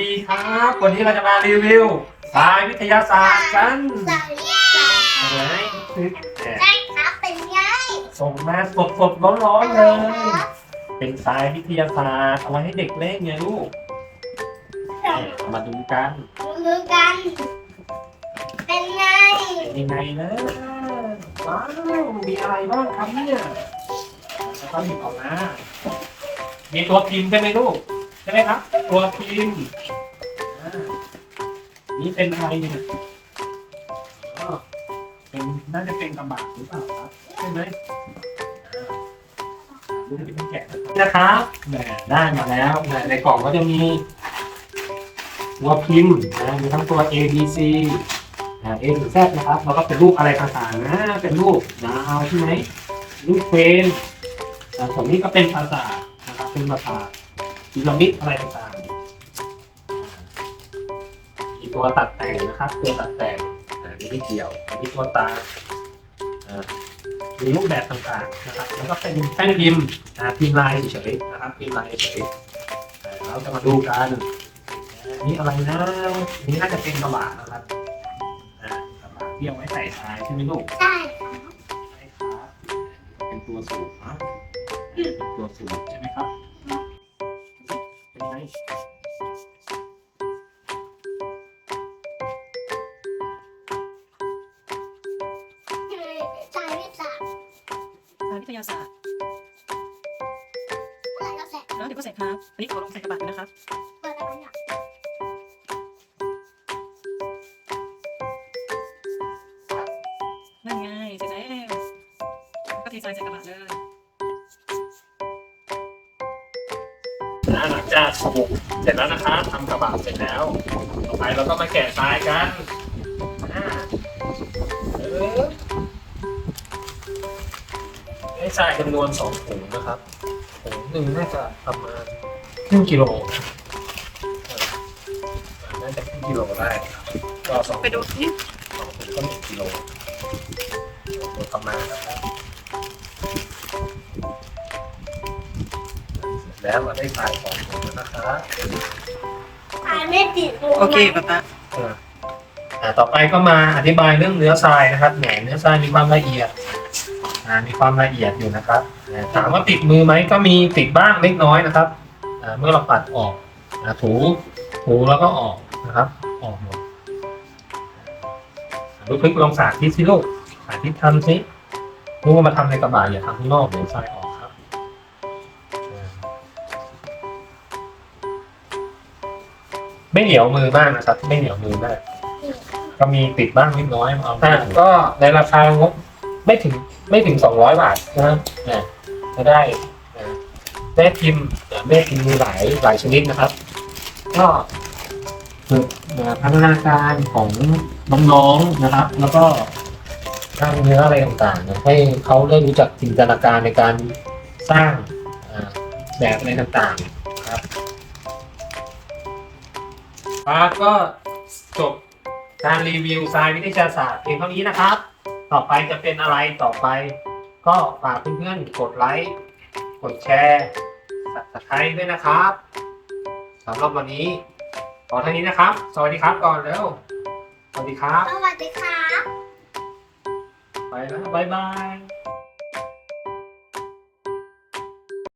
ดีครับ วันนี้เราจะมารีวิว สายวิทยาศาสตร์กันใส่ใส่ไหนเนี่ยใช่ครับเป็นไงส่งมาสดสดๆร้อนๆเลย เป็นสายวิทยาศาสตร์เอาไว้ให้เด็กเล่นไงลูกเนี่ยเอามาดูกันมือกัน เป็นไงเป็นยังไงนะว้าวมีอะไรบ้างครับเนี่ยแล้วก็หยิบออกมามีตัวพิมพ์ใช่ไหมลูก ใช่ไหมครับ ตัวพิมพ์อ่านี่เป็นอะไรเนี่ยอ๋อเป็นน่าจะเป็นกระบะหรือเปล่าครับใช่ไหมอ่าดูที่เป็นแกะนะครับแหมได้มาแล้วแหมในกล่องก็จะมี ตัวพิมพ์นะมีทั้งตัว A B C อ่า A ถึง Z นะครับแล้วก็เป็นรูปอะไรต่างๆนะเป็นรูปดาวใช่ไหมรูปเฟรมอ่าส่วนนี้ก็เป็นภาษานะครับเป็นภาษา พีระมิดอะไรต่างๆมีตัวตัดแต่งนะครับ ตัวตัดแต่งอ่านี่ไม่เกี่ยวอันนี้ตัวตาอ่ามีรูปแบบต่างๆนะครับ แล้วก็เป็นแป้นพิมพ์อ่าพิมพ์ลายเฉยๆนะครับพิมพ์ลายเฉยๆอ่าเราจะมาดูกันอันนี่อะไรนะอันนี่น่าจะเป็นกระบะนะครับอ่ากระบะที่เอาไว้ใส่ทรายใช่ไหมลูกใช่ใช่ครับเป็นตัวสูบนะเป็นตัวสูบใช่ไหมครับ เป็นไงใส่ไม่ใส่สายวิทยาศาสตร์ใส่ก็ใส่แล้วเดี๋ยวก็เสร็จครับ อันนี้ขอลงใส่กระบะเลยนะครับ เปิดอะไรเนี่ยนั่นไงเสร็จแล้วก็เททรายใส่กระบะเลย อ่าหลังจากสูบเสร็จแล้วนะครับทำกระบะเสร็จแล้ว ต่อไปเราก็มาแกะทรายกันอ่าเออให้ทรายจำนวนสองถุงนะครับถุงหนึ่งน่าจะประมาณครึ่งกิโลนะเออน่าจะครึ่งกิโลได้นะครับก็สองไปดูนี่สองถุงก็หนึ่งกิโลโดยประมาณนะครับ แล้วเราได้สายสองถุงแล้วนะครับใส่ไม่ติดมืโอเคป๊าป๊าอ่าอ่าต่อไปก็มาอธิบายเรื่องเนื้อทรายนะครับแหนเนื้อทรายมีความละเอียดอ่ามีความละเอียดอยู่นะครับอ่าถามว่าติดมือไหมก็มีติดบ้างเล็กน้อยนะครับอ่าเมื่อเราปัดออกอ่าถูถูแล้วก็ออกนะครับ ออกหมดอ่าลูกพลิกลองสาธิตสิลูกสาธิตทำสิลูกว่ามาทำในกระบะอย่าทำข้างนอกเดี๋ยวทรายออก ไม่เหนียวมือมากนะครับ ไม่เหนียวมือมาก ก็มีติดบ้างนิดน้อยเอาอ่าก็ในราคางบไม่ถึงไม่ถึงสองร้อยบาทนะครับอ่าจะได้อ่าแม่พิมพ์อ่าแม่พิมพ์มีหลายหลายชนิดนะครับ ก็ฝึกอ่าพัฒนาการของน้องๆนะครับ แล้วก็กล้ามเนื้ออะไรต่างๆนะให้เขาได้รู้จักจินตนาการในการสร้างอ่าแบบอะไรต่างๆนะครับ ครับก็จบการรีวิวทรายวิทยาศาสตร์เพียงเท่านี้นะครับ ต่อไปจะเป็นอะไรต่อไป ก็ฝากเพื่อนๆกดไลค์ กดแชร์สับสไครด้วยนะครับสำหรับวันนี้ขอเท่านี้นะครับ สวัสดีครับก่อนแล้ว สวัสดีครับ สวัสดีครับ ไปแล้วบ๊ายบาย